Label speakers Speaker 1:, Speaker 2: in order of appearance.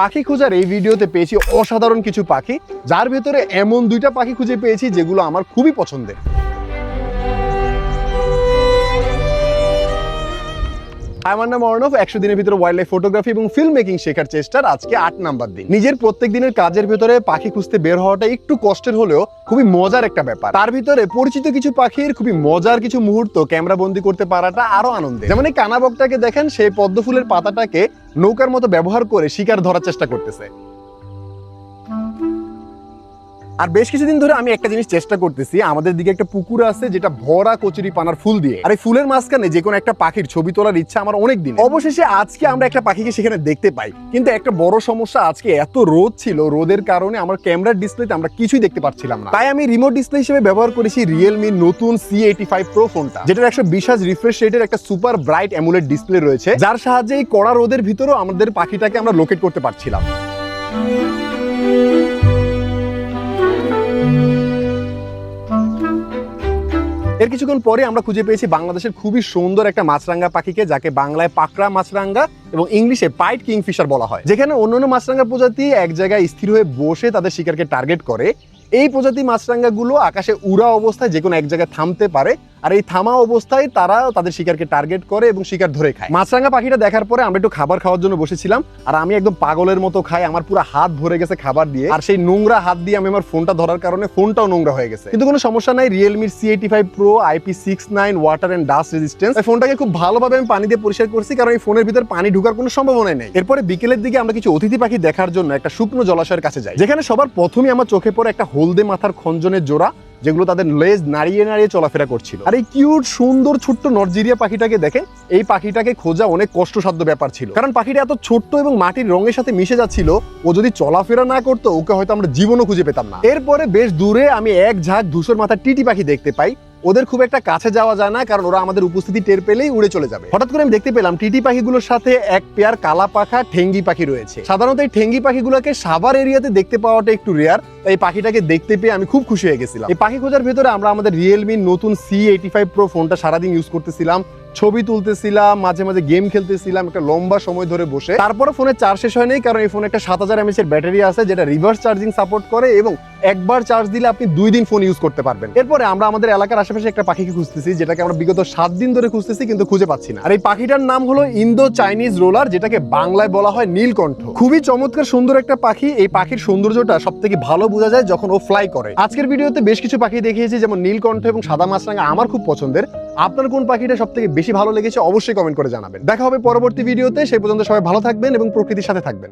Speaker 1: পাখি খোঁজার এই ভিডিওতে পেয়েছি অসাধারণ কিছু পাখি, যার ভেতরে এমন দুইটা পাখি খুঁজে পেয়েছি যেগুলো আমার খুবই পছন্দের। আমার নাম অর্ণব একশো দিনের ভিতরে ওয়াইল্ড লাইফ ফটোগ্রাফি এবং ফিল্ম মেকিং শেখার চেষ্টার আজকে আট নাম্বার দিন। নিজের প্রত্যেক দিনের কাজের পাখি খুঁজতে বের হওয়াটা একটু কষ্টের হলেও খুবই মজার একটা ব্যাপার। তার ভিতরে পরিচিত কিছু পাখির খুবই মজার কিছু মুহূর্ত ক্যামেরা বন্দি করতে পারাটা আরও আনন্দের। যেমন এই কানাবকটাকে দেখেন সেই পদ্ম ফুলের পাতাটাকে নৌকার মতো ব্যবহার করে শিকার ধরার চেষ্টা করতেছে। আর বেশ কিছুদিন ধরে আমি একটা জিনিস চেষ্টা করতেছি, আমাদের দিকে একটা পুকুর আছে যেটা ভরা কচুরি পানার ফুল দিয়ে। আর এই ফুলের মাঝখানে যে কোনো একটা পাখির ছবি তোলার ইচ্ছা আমার অনেক দিন অবশেষে আজকে আমরা একটা পাখিকে সেখানে দেখতে পাই। কিন্তু একটা বড় সমস্যা, আজকে এত রোদ ছিল, রোদের কারণে আমার ক্যামেরার ডিসপ্লেতে আমরা কিছুই দেখতে পাচ্ছিলাম না। তাই আমি রিমোট ডিসপ্লে হিসেবে ব্যবহার করেছি রিয়েলমি নতুন সি এইটি ফাইভ প্রো ফোনটা, যেটার একশো বিশ হাজ রিফ্রেশ রেটের একটা সুপার ব্রাইট অ্যামুলেট ডিসপ্লে রয়েছে, যার সাহায্যে এই কড়া রোদের ভিতরেও আমাদের পাখিটাকে আমরা লোকেট করতে পারছিলাম। এর কিছুক্ষণ পরে আমরা খুঁজে পেয়েছি বাংলাদেশের খুবই সুন্দর একটা মাছরাঙ্গা পাখিকে, যাকে বাংলায় পাকড়া মাছরাঙ্গা এবং ইংলিশে পাইট কিংফিশার বলা হয়। যেখানে অন্যান্য মাছরাঙ্গা প্রজাতি এক জায়গায় স্থির হয়ে বসে তাদের শিকারকে টার্গেট করে। এই প্রজাতি মাছরাঙ্গাগুলো আকাশে উড়া অবস্থায় যে কোনো এক জায়গায় থামতে পারে। আর এই থামা অবস্থায় তারা তাদের শিকারকে টার্গেট করে এবং শিকার ধরে খায়। মাছরাঙ্গা পাখিটা দেখার পরে আমরা একটু খাবার খাওয়ার জন্য বসেছিলাম আর আমি একদম পাগলের মতো খাই, আমার পুরো হাত ভরে গেছে খাবার দিয়ে আর সেই নোংরা হাত দিয়ে আমি আমার ফোনটা ধরার কারণে ফোনটাও নোংরা হয়ে গেছে। কিন্তু কোনো সমস্যা নাই রিয়েলমির C eighty five pro IP six nine water and dust resistance ফোনটাকে খুব ভালোভাবে আমি পানি দিয়ে পরিষ্কার করছি কারণ এই ফোনের ভিতর পানি ঢুকার কোনো সম্ভাবনা নেই। এরপরে বিকেলের দিকে আমরা কিছু অতিথি পাখি দেখার জন্য একটা শুকনো জলাশয়ের কাছে যাই, যেখানে সবার প্রথমে আমার চোখে পড়ে একটা হলদে মাথার খঞ্জনের জোড়া যেগুলো তাদের লেজ নাড়িয়ে নাড়িয়ে চলাফেরা করছিল। আর এই কিউট, সুন্দর, ছোট্ট নর্জিরিয়া পাখিটাকে দেখে এই পাখিটাকে খোঁজা অনেক কষ্টসাধ্য ব্যাপার ছিল। কারণ পাখিটা এত ছোট্ট এবং মাটির রঙের সাথে মিশে যাচ্ছিল, ও যদি চলাফেরা না করতো, ওকে হয়তো আমরা জীবনও খুঁজে পেতাম না। এরপরে বেশ দূরে আমি এক ঝাঁক ধূসর মাথার টিটি পাখি দেখতে পাই। ওদের খুব একটা কাছে যাওয়া যায় না, কারণ ওরা আমাদের উপস্থিতি টের পেলেই উড়ে চলে যাবে। হঠাৎ করে আমি দেখতে পেলাম টিটি পাখিগুলোর সাথে এক পেয়ার কালা পাখা ঠেঙ্গি পাখি রয়েছে। সাধারণত এই ঠেঙ্গি পাখিগুলোকে সাভার এরিয়াতে দেখতে পাওয়াটা একটু রেয়ার এই পাখিটাকে দেখতে পেয়ে আমি খুব খুশি হয়ে গেছিলাম। এই পাখি খোঁজার ভিতরে আমরা আমাদের রিয়েলমির নতুন সি এইটি ফাইভ প্রো ফোনটা সারাদিন ইউজ করতেছিলাম। ছবি তুলতেছিলাম, মাঝে মাঝে গেম খেলতেছিলাম, একটা লম্বা সময় ধরে বসে। তারপরে ফোনের চার্জ শেষ হয় নাই কারণ এই ফোনে একটা সাত হাজার এমএচ এর ব্যাটারি আছে, যেটা রিভার্স চার্জিং সাপোর্ট করে এবং একবার চার্জ দিলে আপনি দুই দিন ফোন ইউজ করতে পারবেন। এরপরে আমরা আমাদের এলাকার আশেপাশে একটা পাখিকে খুঁজতেছি, যেটাকে আমরা বিগত সাত দিন ধরে খুঁজতেছি, কিন্তু খুঁজে পাচ্ছি না। আর এই পাখিটার নাম হলো ইন্দো চাইনিজ রোলার, যেটাকে বাংলায় বলা হয় নীলকণ্ঠ। খুবই চমৎকার, সুন্দর একটা পাখি। এই পাখির সৌন্দর্যটা সব থেকে ভালো বোঝা যায় যখন ও ফ্লাই করে। আজকের ভিডিওতে বেশ কিছু পাখি দেখিয়েছি, যেমন নীলকণ্ঠ এবং সাদা মাছরাঙা আমার খুব পছন্দের। আপনার কোন পাখিটা সব থেকে বেশি ভালো লেগেছে অবশ্যই কমেন্ট করে জানাবেন। দেখা হবে পরবর্তী ভিডিওতে সেই পর্যন্ত সবাই ভালো থাকবেন এবং প্রকৃতির সাথে থাকবেন।